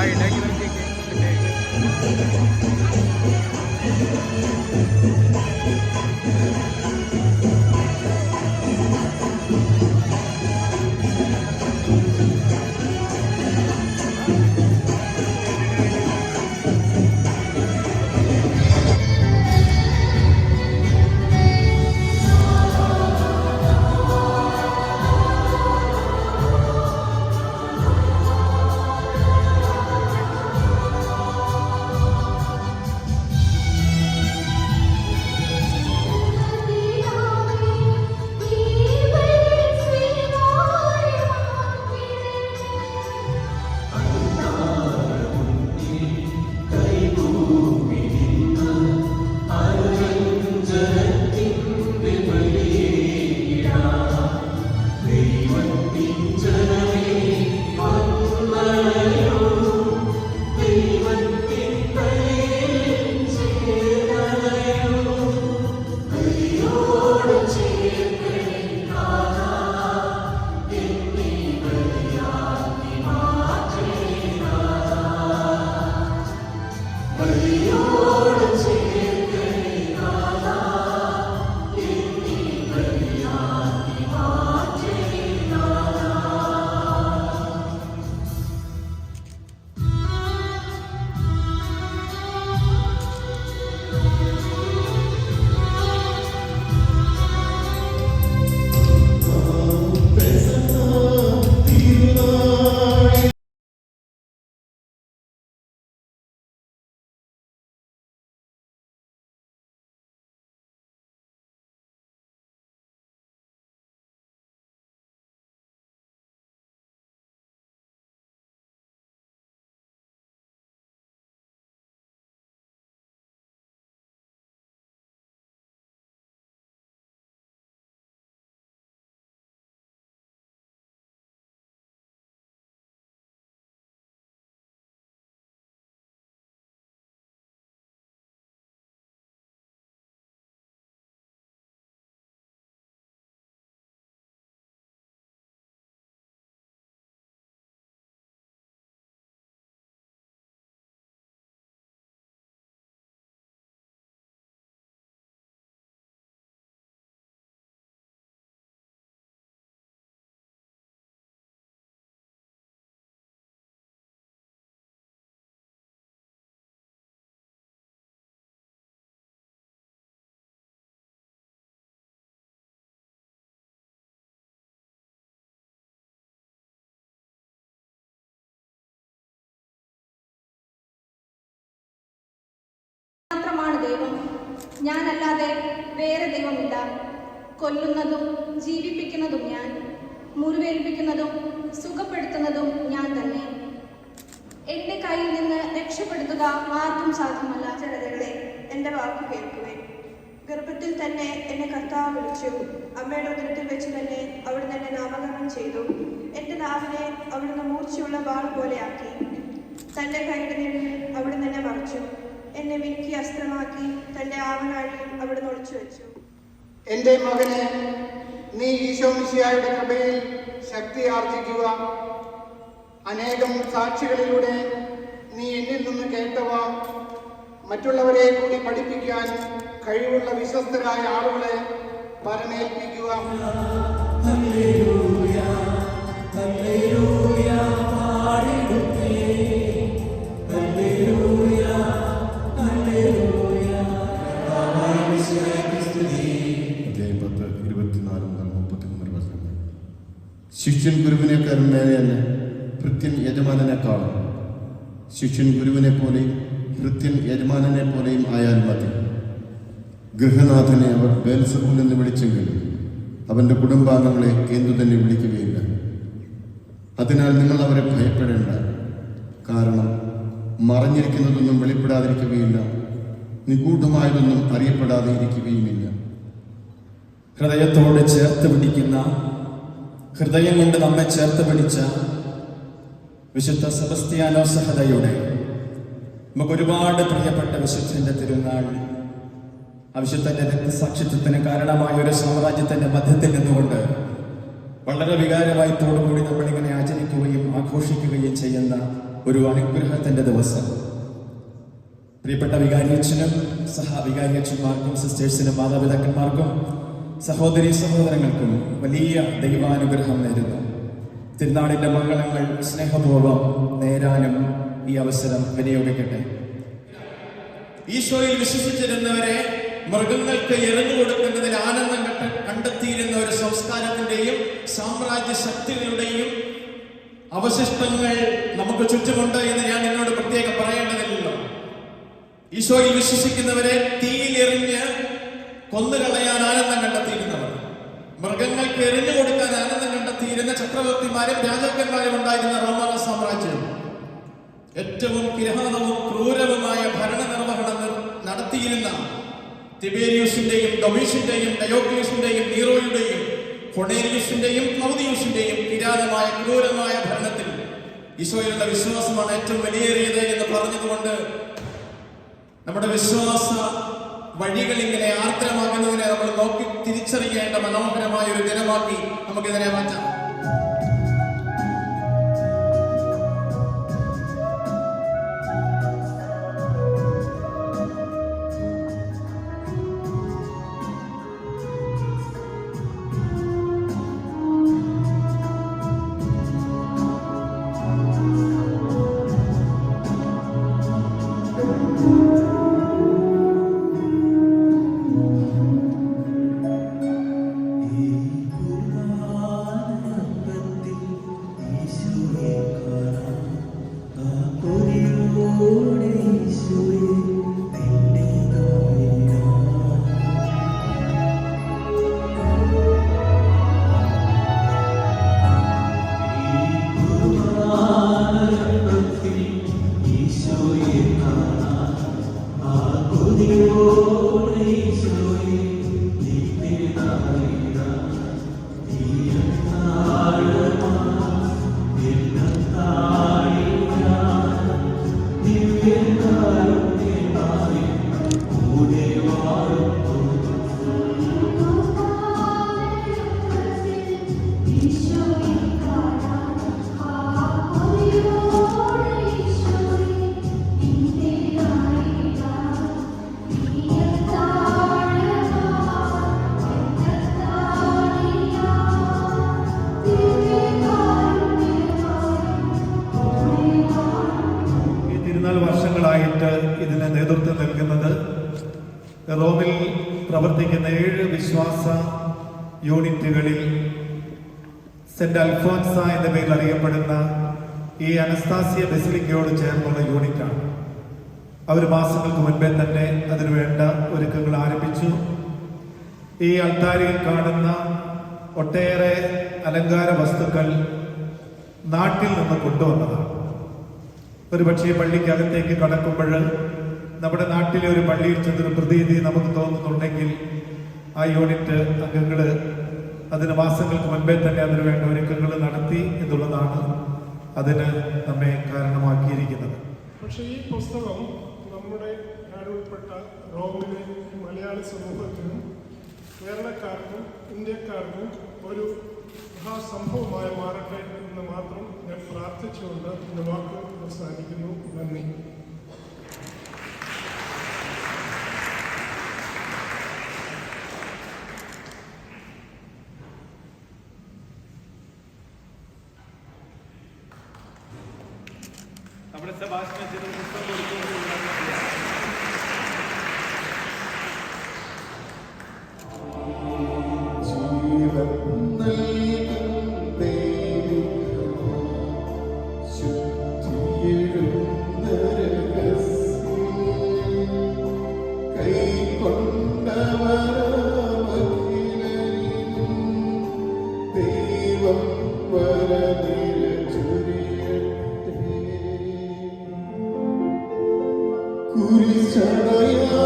Bye. Like, like, like, like, like. ദൈവം. ഞാനല്ലാതെ വേറെ ദൈവമില്ല. കൊല്ലുന്നതും ജീവിപ്പിക്കുന്നതും ഞാൻ. മുറിവേൽപ്പിക്കുന്നതും സുഖപ്പെടുത്തുന്നതും ഞാൻ തന്നെ. എന്റെ കയ്യിൽ നിന്ന് രക്ഷപ്പെടുത്തുക ആർക്കും സാധ്യമല്ല ജനതകളെ എന്റെ വാക്ക് കേൾക്കുവേ ഗർഭത്തിൽ തന്നെ എന്നെ കർത്താവ് വിളിച്ചു. അമ്മയുടെ ഉദരത്തിൽ വെച്ച് തന്നെ അവിടുന്ന് എന്നെ നാമകരണം ചെയ്തു. എന്റെ നാവിനെ അവിടുന്ന് മൂർച്ചയുള്ള വാൾ പോലെയാക്കി തന്റെ കൈയുടെ നിഴലിൽ അവിടുന്ന് എന്നെ മറച്ചു. എന്നെ വിൽക്കി അസ്ത്രമാക്കി തന്റെ ആവനാഴിയിൽ അവിടെ ഒളിച്ചു വെച്ചു. എന്റെ മകനെ നീ ഈശോമിശിയായുടെ കൃപയിൽ ശക്തി ആർജിക്കുക. അനേകം സാക്ഷികളിലൂടെ നീ എന്നിൽ നിന്ന് കേട്ടവ. മറ്റുള്ളവരെ കൂടി പഠിപ്പിക്കാൻ കഴിവുള്ള വിശ്വസ്തരായ ആളുകളെ പരമേൽപ്പിക്കുക ശിഷ്യൻ ഗുരുവിനേക്കാളും മേലെയല്ല ഭൃത്യൻ കാണും ശിഷ്യൻ ഗുരുവിനെ പോലെയും ഭൃത്യൻ യജമാനനെ പോലെയും ആയാൽ മതി. ഗൃഹനാഥനെ അവർ ബേൽസബൂൽ എന്ന് വിളിച്ചെങ്കിൽ അവന്റെ കുടുംബാംഗങ്ങളെ എന്തു തന്നെ വിളിക്കുകയില്ല. അതിനാൽ നിങ്ങൾ അവരെ ഭയപ്പെടേണ്ട. കാരണം മറഞ്ഞിരിക്കുന്നതൊന്നും വെളിപ്പെടാതിരിക്കുകയില്ല. നിഗൂഢമായതൊന്നും അറിയപ്പെടാതെ ഇരിക്കുകയുമില്ല. ഹൃദയത്തോട് ചേർത്ത് പിടിക്കുന്ന ഹൃദയം കൊണ്ട് നമ്മെ ചേർത്ത് പിടിച്ച വിശുദ്ധ സെബസ്ത്യാനോ സഹതയുടെ നമുക്ക് ഒരുപാട് പ്രിയപ്പെട്ട വിശുദ്ധന്റെ തിരുനാൾ ആ വിശുദ്ധന്റെ രക്തസാക്ഷിത്വത്തിന് കാരണമായ ഒരു സാമ്രാജ്യത്തിന്റെ മധ്യത്തിൽ നിന്നുകൊണ്ട് വളരെ വികാരമായി തോടുകൂടി നമ്മളിങ്ങനെ ആചരിക്കുകയും ആഘോഷിക്കുകയും ചെയ്യുന്ന ഒരു അനുഗ്രഹത്തിന്റെ ദിവസം. പ്രിയപ്പെട്ട വികാരിയച്ഛനും സഹവികാരിയച്ഛന്മാർക്കും സിസ്റ്റേഴ്സിനും മാതാപിതാക്കന്മാർക്കും സഹോദരി സഹോദരങ്ങൾക്കും വലിയ ദൈവാനുഗ്രഹം നേരുന്നു. തിരുനാളിന്റെ മംഗളങ്ങൾ സ്നേഹപൂർവം നേരാനും ഈ അവസരം വിനിയോഗിക്കട്ടെ. ഈശോയിൽ വിശ്വസിച്ചിരുന്നവരെ മൃഗങ്ങൾക്ക് എറിഞ്ഞു കൊടുക്കുന്നതിൽ ആനന്ദം കണ്ട കണ്ടെത്തിയിരുന്ന ഒരു സംസ്കാരത്തിന്റെയും സാമ്രാജ്യ ശക്തികളുടെയും അവശിഷ്ടങ്ങൾ നമുക്ക് ചുറ്റുമുണ്ട് എന്ന് ഞാൻ നിന്നോട് പ്രത്യേകം പറയേണ്ടതില്ലല്ലോ. ഈശോയിൽ വിശ്വസിക്കുന്നവരെ തീയിലെറിഞ്ഞ് കൊന്നുകളയാൻ ആനന്ദം കണ്ടെത്തിയിരുന്നവർ മൃഗങ്ങൾക്ക് എറിഞ്ഞു കൊടുക്കാൻ ആനന്ദം കണ്ടെത്തിയിരുന്ന ചക്രവർത്തിമാരും രാജാക്കന്മാരും ഉണ്ടായിരുന്ന റോമാന സാമ്രാജ്യം ഏറ്റവും കിരാതവും ക്രൂരവുമായ ഭരണ നിർവഹണം നിർ- നടത്തിയിരുന്ന തിബേരിയൂസിന്റെയും ഡൊമീഷിന്റെയും ഡയോക്ലിയസിന്റെയും നീറോയുടെയും ഫൊണേരിയൂസിന്റെയും ക്ലൗദിയൂസിന്റെയും കിരാതമായ ക്രൂരമായ ഭരണത്തിൽ ഈശോയിലുള്ള വിശ്വാസമാണ് ഏറ്റവും വിലയേറിയത് എന്ന് പറഞ്ഞതുകൊണ്ട് നമ്മുടെ വിശ്വാസ വഴികൾ ഇങ്ങനെ ആർദ്രമാകുന്നതിനെ നമ്മൾ നോക്കി തിരിച്ചറിയേണ്ട മനോഹരമായ ഒരു ദിനമാക്കി നമുക്കിതിനെ മാറ്റാം. റോമിൽ പ്രവർത്തിക്കുന്ന ഏഴ് വിശ്വാസ യൂണിറ്റുകളിൽ സെന്റ് അൽഫോൻസ എന്ന പേരിൽ അറിയപ്പെടുന്ന ഈ അനസ്താസിയ ബെസിലിക്കയോട് ചേർന്നുള്ള യൂണിറ്റാണ്. അവർ മാസങ്ങൾക്ക് മുൻപേ തന്നെ അതിനുവേണ്ട ഒരുക്കങ്ങൾ ആരംഭിച്ചു. ഈ അൾത്താരിയിൽ കാണുന്ന ഒട്ടേറെ അലങ്കാര വസ്തുക്കൾ നാട്ടിൽ നിന്ന് കൊണ്ടുവന്നതാണ്. ഒരുപക്ഷെ പള്ളിക്കകത്തേക്ക് കടക്കുമ്പോൾ നമ്മുടെ നാട്ടിലെ ഒരു പള്ളിയിൽ ചെന്നൊരു പ്രതീതി നമുക്ക് തോന്നുന്നുണ്ടെങ്കിൽ ആ യൂണിറ്റ് അംഗങ്ങൾ അതിന് മാസങ്ങൾക്ക് മുൻപേ തന്നെ അതിന് വേണ്ട ഒരുക്കങ്ങൾ നടത്തി എന്നുള്ളതാണ് അതിന് നമ്മെ കാരണമാക്കിയിരിക്കുന്നത്. പക്ഷേ ഈ പുസ്തകം നമ്മുടെ ഉൾപ്പെട്ട റോമിലെ മലയാളി സമൂഹത്തിനും കേരളക്കാർക്കും ഇന്ത്യക്കാർക്കും ഒരു മഹാസംഭവമായി മാറട്ടെ എന്ന് മാത്രം ഞാൻ പ്രാർത്ഥിച്ചുകൊണ്ട് എന്റെ വാക്ക് അവസാനിക്കുന്നു. നന്ദി. 우리 사랑이야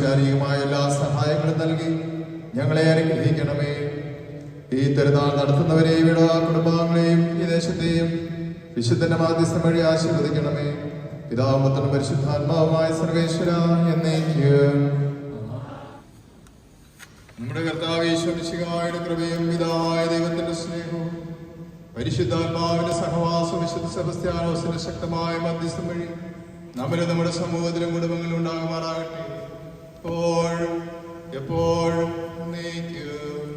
ശാരീരികമായ എല്ലാ സഹായങ്ങളും നൽകി ഞങ്ങളെ അനുഗ്രഹിക്കണമേ. ഈ തിരുനാൾ നടത്തുന്നവരെയും ഇട കുടുംബാംഗങ്ങളെയും ഈ ദേശത്തെയും വിശുദ്ധന്റെ മാധ്യസ്ഥം വഴി ആശീർവദിക്കണമേ. പിതാമത്തനും പരിശുദ്ധാത്മാവുമായ സർവേശ്വര എന്നേക്ക്. നമ്മുടെ കർത്താവ് ഈശ്വരിശികായുടെ കൃപയും പിതാവായ ദൈവത്തിന്റെ സ്നേഹവും പരിശുദ്ധാത്മാവിന്റെ സഹവാസം വിശുദ്ധ സെബസ്ത്യാനോസിന്റെ ശക്തമായ മധ്യസ്ഥം വഴി നമ്മുടെ സമൂഹത്തിലും കുടുംബങ്ങളിലും ഉണ്ടാകുമാറാകട്ടെ. എപ്പോഴും എപ്പോഴും എന്നേക്കും